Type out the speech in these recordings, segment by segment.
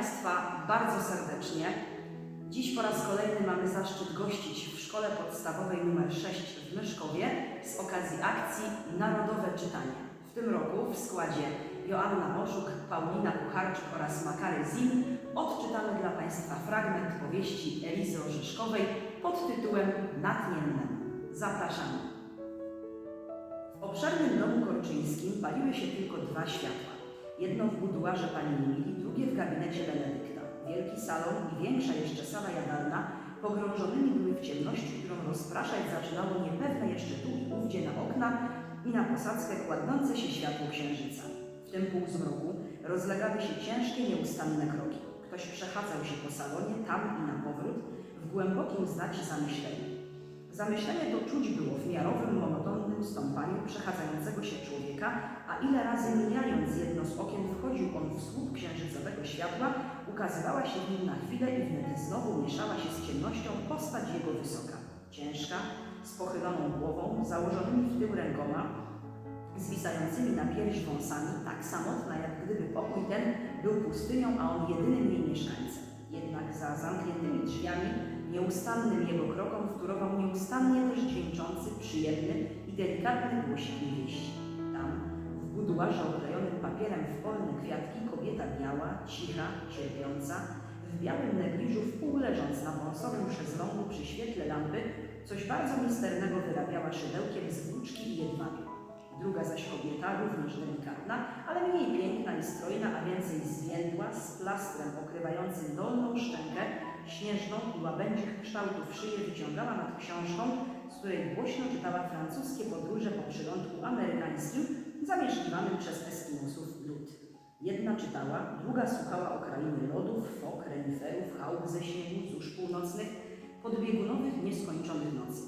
Państwa bardzo serdecznie. Dziś po raz kolejny mamy zaszczyt gościć w Szkole Podstawowej nr 6 w Myszkowie z okazji akcji Narodowe Czytanie. W tym roku w składzie Joanna Moszuk, Paulina Kucharczyk oraz Makary Zim odczytamy dla Państwa fragment powieści Elizy Orzeszkowej pod tytułem Nad Niemnem. Zapraszamy. W obszernym domu korczyńskim paliły się tylko dwa światła. Jedno w buduarze pani Emilii, w gabinecie Benedykta. Wielki salon i większa jeszcze sala jadalna pogrążonymi były w ciemności, którą rozpraszać zaczynało niepewne jeszcze tu i ówdzie na okna i na posadzkę kładące się światło księżyca. W tym półzmroku rozlegały się ciężkie, nieustanne kroki. Ktoś przechadzał się po salonie, tam i na powrót, w głębokim znacie zamyśleniu. Zamyślenie to czuć było w miarowym, monotonnym stąpaniu przechadzającego się człowieka, a ile razy mijając jedno z okien wchodził on w słup księżycowego światła, ukazywała się w nim na chwilę i wnet znowu mieszała się z ciemnością postać jego wysoka, ciężka, z pochyloną głową, założonymi w tył rękoma, zwisającymi na pierś wąsami, tak samotna, jak gdyby pokój ten był pustynią, a on jedynym jej mieszkańcem. Jednak za zamkniętymi drzwiami Nieustannym jego krokom wtórował nieustannie też dźwięczący, przyjemny i delikatny głosik niewieści. Tam, w buduarze oklejonym papierem w polne kwiatki, kobieta biała, cicha, cierpiąca, w białym negliżu wpół leżąc na wąsowym szezlongu przy świetle lampy, coś bardzo misternego wyrabiała szydełkiem z włóczki i jedwabiu. Druga zaś kobieta, również delikatna, ale mniej piękna i strojna, a więcej zwiędła, z plastrem pokrywającym dolną szczękę, śnieżną i łabędzich kształtów szyję wyciągała nad książką, z której głośno czytała francuskie podróże po przylądku amerykańskim, zamieszkiwanym przez Eskimosów lud. Jedna czytała, druga słuchała o krainie lodów, fok, reniferów, chałuk ze śniegu, zórz północnych, podbiegunowych, nieskończonych nocy.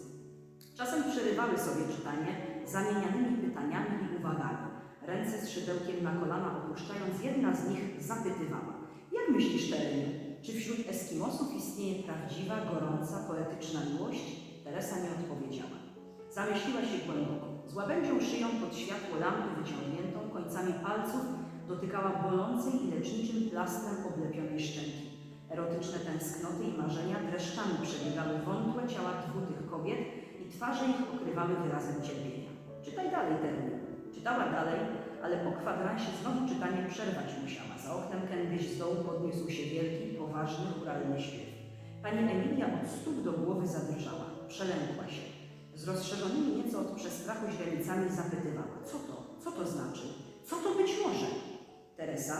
Czasem przerywały sobie czytanie zamienianymi pytaniami i uwagami. Ręce z szydełkiem na kolana opuszczając, jedna z nich zapytywała. Jak myślisz, Tereniu, czy wśród Eskimosów istnieje prawdziwa, gorąca, poetyczna miłość? Teresa nie odpowiedziała. Zamyśliła się głęboko. Z łabędzią szyją pod światło lampy wyciągniętą końcami palców dotykała bolącej i leczniczym plastrem oblepionej szczęki. Erotyczne tęsknoty i marzenia dreszczami przebiegały wątłe ciała dwóch tych kobiet i twarze ich okrywały wyrazem cierpienia. Czytaj dalej, Tereniu. Czytała dalej, ale po kwadransie znowu czytanie przerwać musiała. Za oknem kiedyś z dołu podniósł się wielki, poważny, churalny śpiew. Pani Emilia od stóp do głowy zadrżała, przelękła się. Z rozszerzonymi nieco od przestrachu źrenicami zapytywała, co to, co to znaczy, co to być może? Teresa,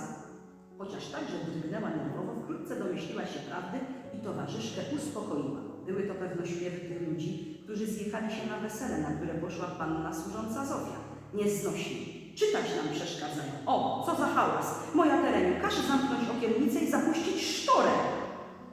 chociaż także drgnęła nerwowo, wkrótce domyśliła się prawdy i towarzyszkę uspokoiła. Były to pewno śpiewy tych ludzi, którzy zjechali się na wesele, na które poszła panna służąca Zofia. Nieznośni. Czytać nam przeszkadzają. O, co za hałas! Moja Tereniu, każe zamknąć okiennicę i zapuścić sztorę!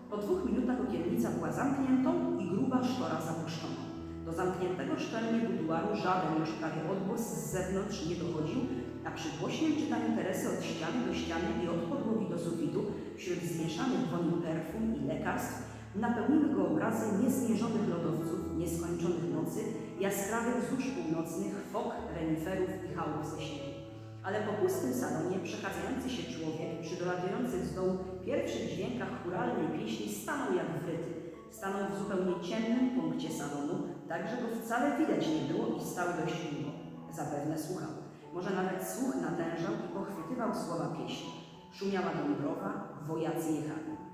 Po dwóch minutach okiennica była zamkniętą i gruba sztora zapuszczona. Do zamkniętego szczelnie buduaru żaden już prawie odgłos z zewnątrz nie dochodził, a przy głośnym czytaniu Teresy od ściany do ściany i od podłogi do sufitu, wśród zmieszanych woni perfum i lekarstw, napełniły go obrazy niezmierzonych lodowców, nieskończonych nocy, jaskrawych zórz północnych, fok, reniferów i chałów ze śniegu. Ale po pustym salonie przechadzający się człowiek, przy dolatujących z dołu pierwszych dźwiękach churalnej pieśni stanął jak wryty. Stanął w zupełnie ciemnym punkcie salonu, tak że go wcale widać nie było i stał dość długo. Zapewne słuchał. Może nawet słuch natężał i pochwytywał słowa pieśni. Szumiała dąbrowa, wojacy jechali.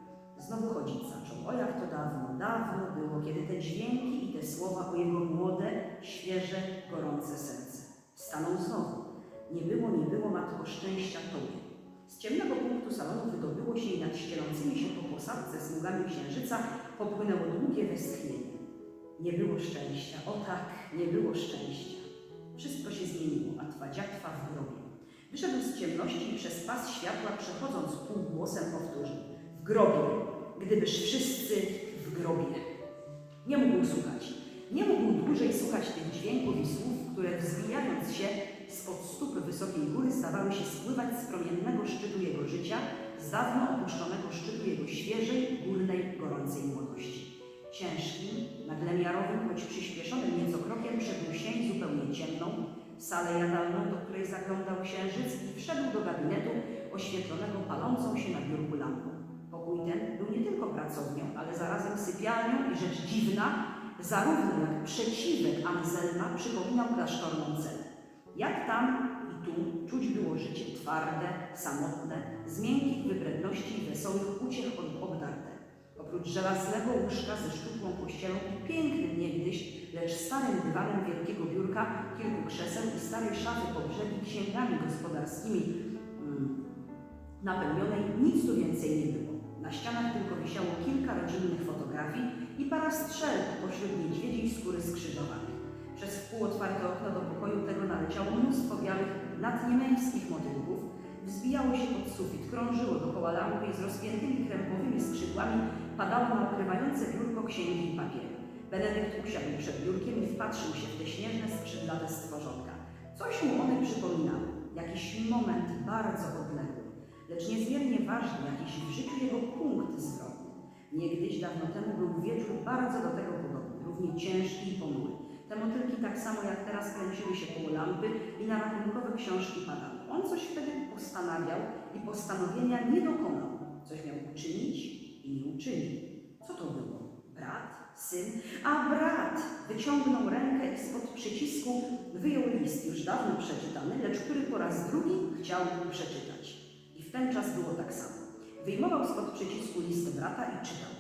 Znowu chodzić zaczął. O jak to dawno, dawno było, kiedy te dźwięki i te słowa o jego młode, świeże, gorące serce. Stanął znowu. Nie było, nie było, matko, szczęścia Tobie. Z ciemnego punktu salonu wydobyło się i nad ścielącymi się po posadzce smugami księżyca popłynęło długie westchnienie. Nie było szczęścia, o tak, nie było szczęścia. Wszystko się zmieniło, a Twa dziatwa w grobie. Wyszedł z ciemności i przez pas światła przechodząc półgłosem powtórzył. W grobie, gdybyż wszyscy w grobie. Nie mógł słuchać. Nie mógł dłużej słuchać tych dźwięków i słów, które wzbijając się spod stóp wysokiej góry stawały się spływać z promiennego szczytu jego życia, z dawno opuszczonego szczytu jego świeżej, górnej, gorącej młodości. Ciężkim, nagle miarowym, choć przyspieszonym nieco krokiem wszedł sień zupełnie ciemną, salę jadalną, do której zaglądał księżyc i wszedł do gabinetu oświetlonego palącą się na biurku lampą. Pokój ten był nie tylko pracownią, ale zarazem sypialnią i rzecz dziwna, zarówno jak przeciwek Anselma przypominał klasztorną celę. Jak tam i tu czuć było życie twarde, samotne, z miękkich wybredności i wesołych uciech od obdarte. Oprócz żelaznego łóżka ze szczupłą pościelą i pięknym niegdyś, lecz starym dywanem wielkiego biurka, kilku krzeseł i starej szafy po brzegi księgami gospodarskimi mm, napełnionej, nic tu więcej nie było. Na ścianach tylko wisiało kilka rodzinnych fotografii i para strzelb pośród niedźwiedziej skóry skrzyżowanych. Przez wpół otwarte okno do pokoju tego naleciało mnóstwo białych, nadniemejskich motylków, wzbijało się pod sufit, krążyło dookoła lampy i z rozpiętymi krępowymi skrzydłami padało na okrywające biurko księgi i papiery. Benedykt usiadł przed biurkiem i wpatrzył się w te śnieżne, skrzydlate stworzonka. Coś mu one przypominały, jakiś moment bardzo odległy, lecz niezmiernie ważny, jakiś w życiu jego punkt zwrotny. Niegdyś, dawno temu, był wieczór bardzo do tego podobny, równie ciężki i ponury. Te motylki tak samo jak teraz kręciły się koło lampy i na rachunkowe książki padały. On coś wtedy postanawiał i postanowienia nie dokonał. Coś miał uczynić i nie uczynił. Co to było? Brat? Syn? A brat! Wyciągnął rękę i spod przycisku wyjął list, już dawno przeczytany, lecz który po raz drugi chciał przeczytać. Ten czas było tak samo. Wyjmował spod przycisku list brata i czytał.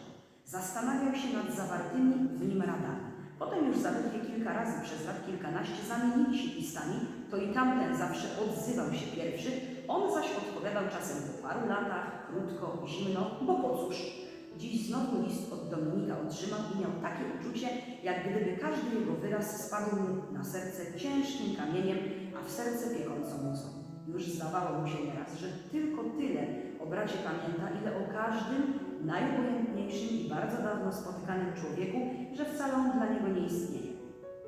Zastanawiał się nad zawartymi w nim radami. Potem już zaledwie kilka razy przez lat kilkanaście zamienili się listami, to i tamten zawsze odzywał się pierwszy, on zaś odpowiadał czasem po paru latach, krótko, zimno, bo po cóż. Dziś znowu list od Dominika otrzymał i miał takie uczucie, jak gdyby każdy jego wyraz spadł mu na serce ciężkim kamieniem, a w serce piekącą łzą. Już zdawało mu się nieraz, że tylko tyle o bracie pamięta, ile o każdym najobojętniejszym i bardzo dawno spotykanym człowieku, że wcale on dla niego nie istnieje.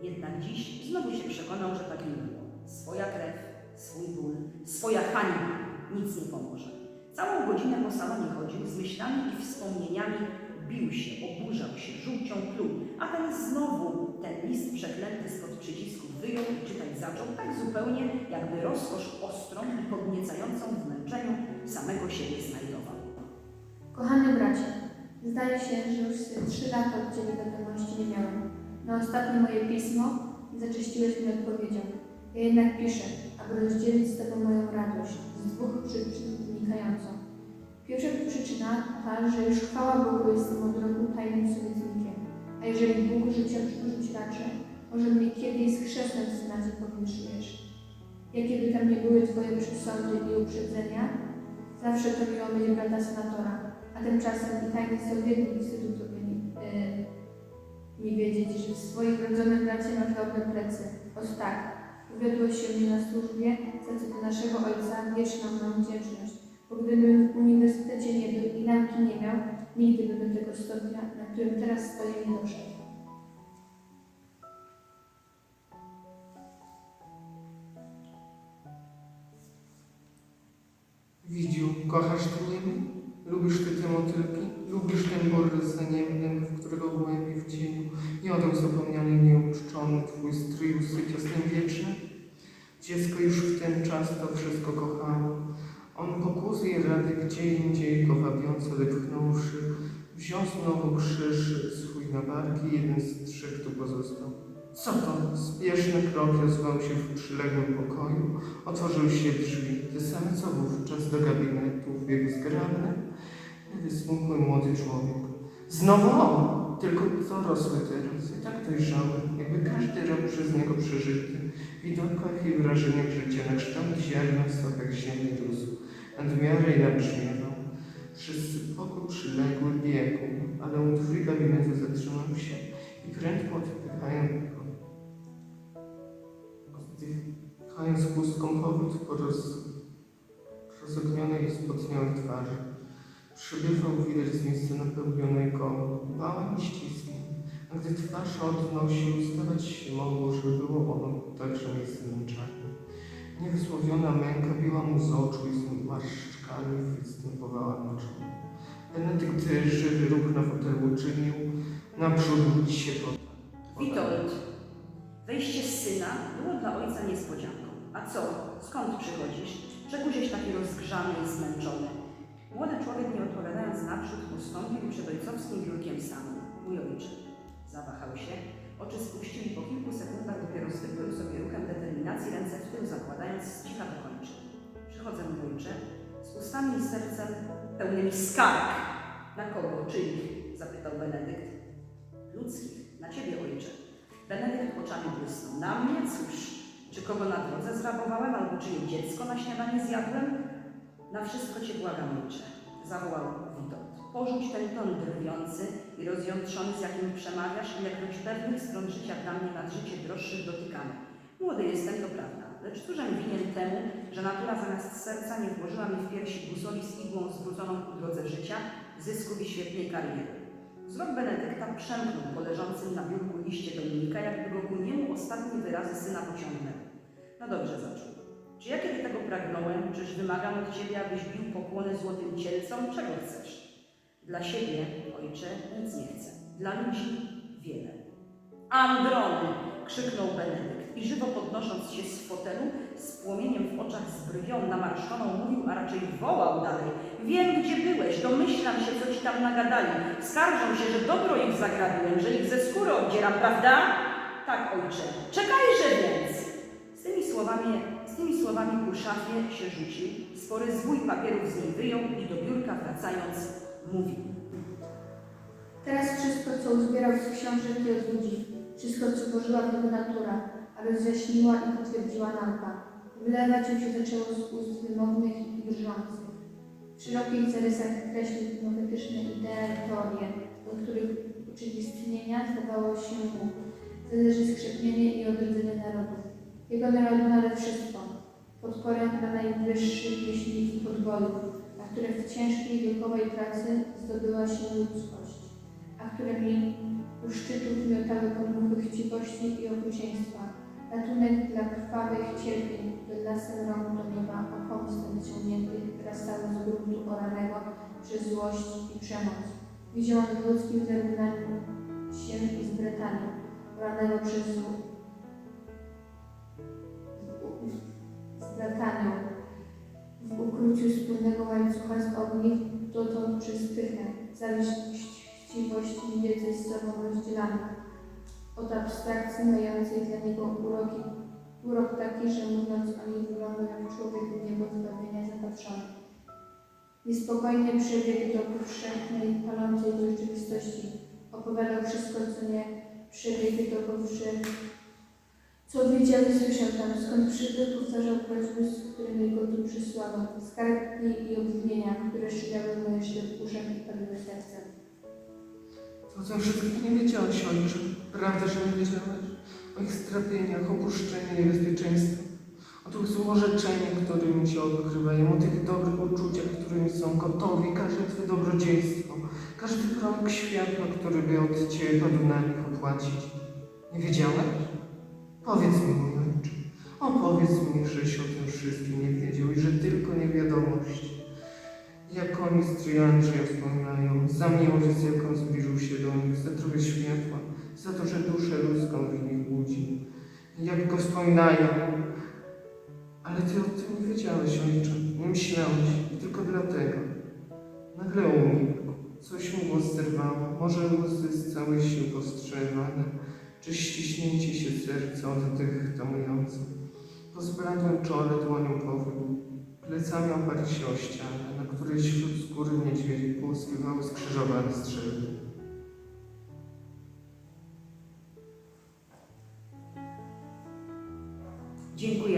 Jednak dziś znowu się przekonał, że tak nie było. Swoja krew, swój ból, swoja hańba, nic nie pomoże. Całą godzinę po salonie chodził z myślami i wspomnieniami, bił się, oburzał się, żółcią pluł, a ten znowu ten list przeklęty spod przycisku wyjął i czytać zaczął tak zupełnie, jakby rozkosz ostrą i podniecającą w męczeniu samego siebie znajdował. Kochany bracie, zdaje się, że już trzy lata od Ciebie wiadomości nie miałem. Na ostatnie moje pismo zaczyściłeś mi odpowiedzią. Ja jednak piszę, aby rozdzielić z Tobą moją radość z dwóch przyczyn wynikającą. Pierwsza przyczyna ta, że już chwała Bogu jestem od roku tajnym sowietnikiem. A jeżeli Bóg życia rzuci raczy, może mnie kiedyś z chrzestem w Senacie powierzchniesz. Jakie by tam nie były Twoje przesądy i uprzedzenia, zawsze to miło mieć brata senatora, a tymczasem i tajny sowietnik wstydu tobie nie, yy, nie wiedzieć, że w swoim rodzonym bracie masz dobre plecy. Oto tak, uwiodłeś się mnie na służbie, za co do naszego ojca wieczną mam wdzięczność, bo gdybym w uniwersytecie nie był i nauki nie miał, nigdy bym tego stopnia, na którym teraz stoję, nie doszedł. Widziu, kochasz ty niebo? Lubisz ty te motylki? Lubisz ten borys zaniemny, w którego głębi w cieniu jodem zapomniany nieuczczony twój strój usypia snem wiecznym? Dziecko już w ten czas to wszystko kochało. On pokusy rady gdzie indziej go wabiąco wypchnąwszy, wziął znowu krzyż swój na barki, jeden z trzech tu pozostał. Co to? Spieszny krok rozwał się w przyległym pokoju, otworzyły się drzwi, te same co wówczas do gabinetu w wieku zgrabnym, wysmukły młody człowiek. Znowu on, tylko dorosły teraz i tak dojrzały, jakby każdy rok przez niego przeżyty, w widokach i wrażeniach życia na kształt ziarna w stopach ziemi rósł, nadmiarę i nabrzmiewał. Wszyscy pokój przyległy biegł, ale u drzwi gabinetu zatrzymał się prędko odpychając oddychając chustką powód po roz, rozognionej i spotnionej twarzy. Przybywał widać z miejsca napełnionego bałem i ściskiem, a gdy twarz odnosił, zdawać się mogło, że było ono także miejscem męczarni. Niewysłowiona męka biła mu z oczu i z marszczkami występowała na czole. Benedykt żywy ruch na fotelu uczynił, naprzód się pod... Witold, wejście syna było dla ojca niespodzianką. A co? Skąd przychodzisz? Czegóżeś taki rozgrzany i zmęczony? Młody człowiek, nie odpowiadając naprzód, ustąpił i przed ojcowskim biurkiem stanął. Mój ojcze. Zawahał się. Oczy spuścił i po kilku sekundach dopiero zwykłym sobie ruchem determinacji ręce w tył zakładając, z cicha dokończył. Przychodzę, mój ojcze, z ustami i sercem pełnymi skarg. Na kogo? Czyich? zapytał Benedykt. Ludzkich. Na ciebie, ojcze. Benedykt oczami błysnął. Na mnie? Cóż, czy kogo na drodze zrabowałem, albo czyje dziecko na śniadanie zjadłem? Na wszystko cię błagam, ojcze, zawołał Witold. Porzuć ten ton drwiący i rozjątrzony, z jakim przemawiasz, i jakbyś pewnych stron życia dla mnie nad życie droższych dotykamy. Młody jestem, to prawda, lecz cóżem winien temu, że natura zamiast serca nie włożyła mi w piersi busoli z igłą zwróconą ku drodze życia, zysków i świetnej kariery. Wzrok Benedykta przemknął po leżącym na biurku liście Dominika, jakby go ku niemu ostatnie wyrazy syna pociągnęły. No dobrze, zaczął. Czy ja kiedy tego pragnąłem, czyż wymagam od Ciebie, abyś bił pokłony złotym cielcom? Czego chcesz? Dla siebie, ojcze, nic nie chcę. Dla ludzi wiele. Androny! krzyknął Benedykt i żywo podnosząc się z fotelu, z płomieniem w oczach z brwią namarszczoną mówił, a raczej wołał dalej. Wiem, gdzie byłeś, domyślam się, co ci tam nagadali. Skarżą się, że dobro ich zagrabiłem, że ich ze skóry obdzieram, prawda? Tak, ojcze. Czekajże więc! Z tymi słowami, z tymi słowami ku szafie się rzucił, spory zwój papierów z niej wyjął i do biurka wracając mówił. Teraz wszystko, co uzbierał z książek i od ludzi, wszystko, co włożyła w natura, a rozjaśniła i potwierdziła nauka, wylewać im się zaczęło z ust wymownych i drżących. W szerokich zarysach kreślił nowytyczne idee, teorie, od których urzeczywistnienia zdawało się mu zależy skrzepnienie i odrodzenie narodów. Jego narodu nade wszystko, podporę dla najwyższych myśliwych podbojów, a które w ciężkiej wiekowej pracy zdobyła się ludzkość, a którymi u szczytów miotały podmuchy chciwości i okrucieństwa, ratunek dla krwawych cierpień, by lasem rąk do nieba o pomstę wyciągniętych rastały z gruntu oranego przez złość i przemoc. Widział on w ludzkim wyrównaniu się i z Brytanią, oranego przez z Brytanią, w ukróciu wspólnego łańcucha z ogniw, dotąd przez pychę, zawiść, chciwość i wiedzę z sobą rozdzielanych. Od abstrakcji mającej dla niego uroki, urok taki, że mówiąc o nich wyglądał jak człowiek w niebo zbawienia zapatrzony. Niespokojnie przebiegł do powszechnej, palącej rzeczywistości. Opowiadał wszystko, co nie przebiegł do powszechnej co widział i słyszał tam, skąd przybył, powtarzał prośby, z którymi go tu przysłano, skargi i obwinienia, które szyjały mu jeszcze w uszach i paliły serce. O wszystkim nie wiedziałeś, ojcze. Prawda, że nie wiedziałeś? O ich strapieniach, opuszczeniu niebezpieczeństwie. O tych złorzeczeniach, którymi cię odkrywają, o tych dobrych uczuciach, którymi są gotowi, każde twoje dobrodziejstwo, każdy krąg światła, który by od ciebie nich opłacić. Nie wiedziałeś? Powiedz mi, mój ojcze, opowiedz mi, żeś o tym wszystkim nie wiedział i że tylko niewiadomość. Jak oni stryj Andrzeja wspominają, za miłość, z jaką zbliżył się do nich, za trochę światła, za to, że duszę ludzką w nich budzi. Jak go wspominają. Ale ty o tym nie wiedziałeś, ojcze, nie myślałeś i tylko dlatego. Nagle umilkł, coś mu go zerwało, może łzy z całej sił powstrzymane, czy ściśnięcie się serca oddech tamujący. Po zbladłym czole dłonią powrót, plecami oparł się o ścianę, na której wśród skóry niedźwiedzi połyskiwały skrzyżowane strzelby. Dziękujemy.